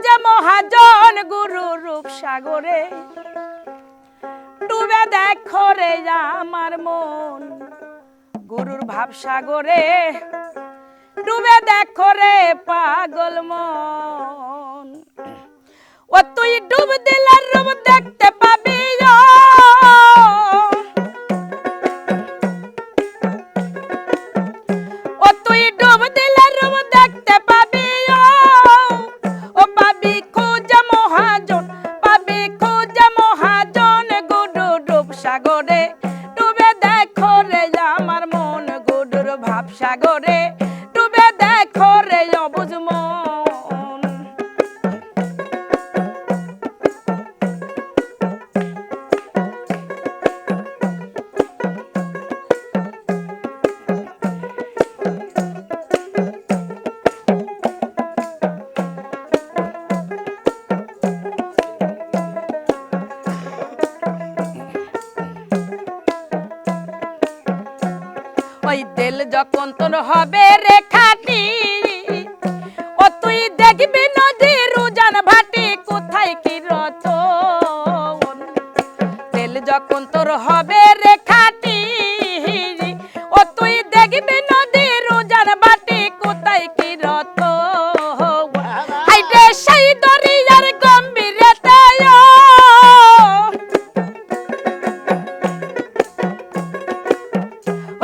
খুঁজে মহাজন গুরু রূপ সাগরে। ডুবে দেখো রে আমার মন, গুরুর ভাব সাগরে। ডুবে দেখো রে পাগল মন। ও তুই ডুব দিলার রূপ দেখতে পাবি যখন হবে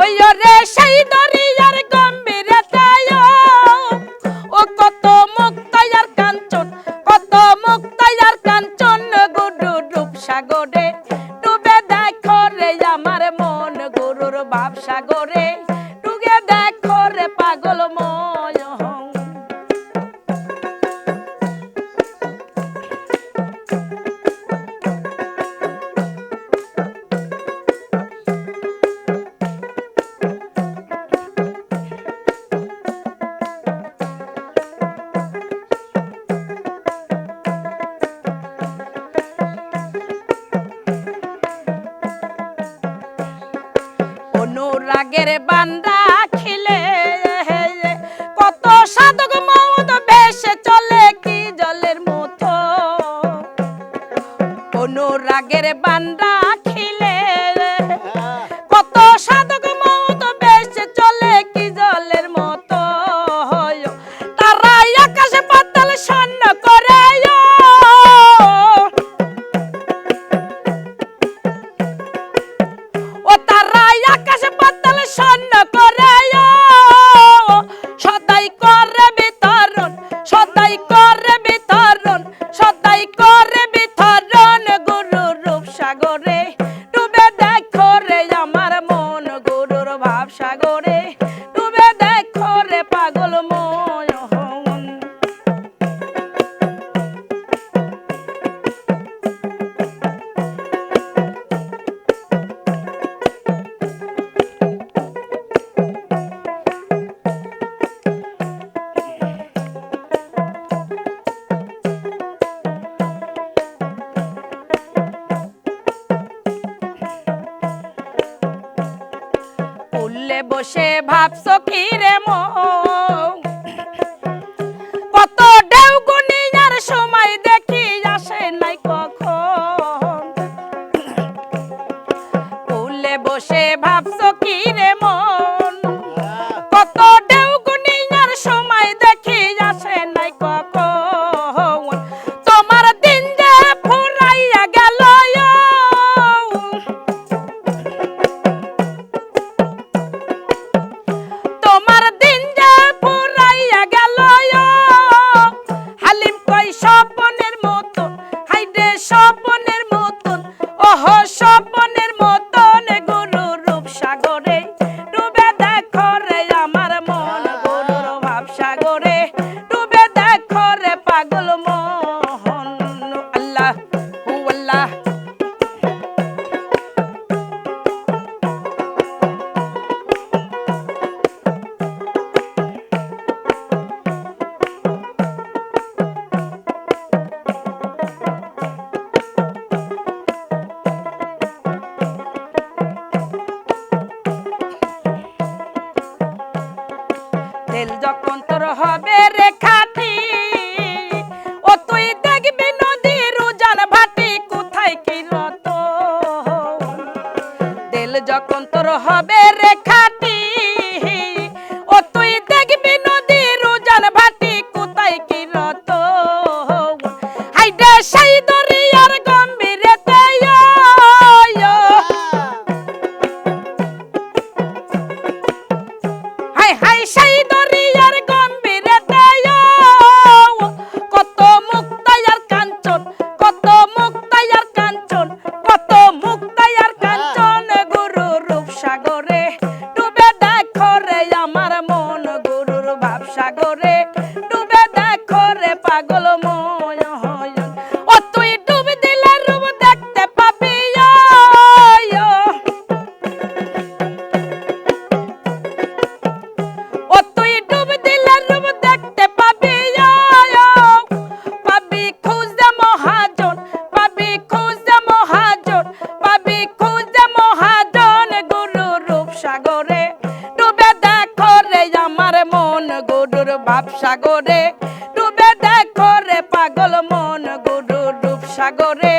ওই রে সেই দরিয়ার গম্ভীরতায় ও কত মুক্তায়ার কাঞ্চন, কত মুক্তায়ার কাঞ্চন গুরু রূপ সাগরে। ডুবে দেখো রে আমার মন গুরুর ভাব সাগরে। ডুবে দেখো রে পাগল ময় অনুরাগের বান্দা খিলে কত সাধক মত বেশে চলে কি জলের মতো। কোন রাগের বান্দা বসে ভাবছ কি রে মন স্বপনের মতন হাইডে স্বপনের মতন, ওহ স্বপনের মতন গুরু রূপ সাগরে, ডুবে দেখো রে আমার মন গুরুর ভাব সাগরে, ডুবে দেখো রে পাগল ছেল যখন তোর হবে রে খাটি, ও তুই দেখবি নদীর উজান ভাটি কোথায় কি রত দিল যখন তোর হবে রেখাটি দেখো রে পাগল মন গুডু ডুব সাগরে,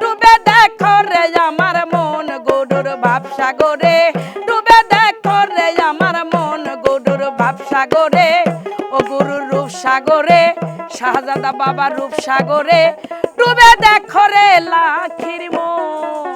ডুবে দেখো রে আমার মন গুডুর ভাব সাগরে, ডুবে দেখো রে আমার মন গুডুর ভাব সাগরে, ও গুরুর রূপ সাগরে, শাহজাদা বাবা রূপ সাগরে, ডুবে দেখো লাখির মন।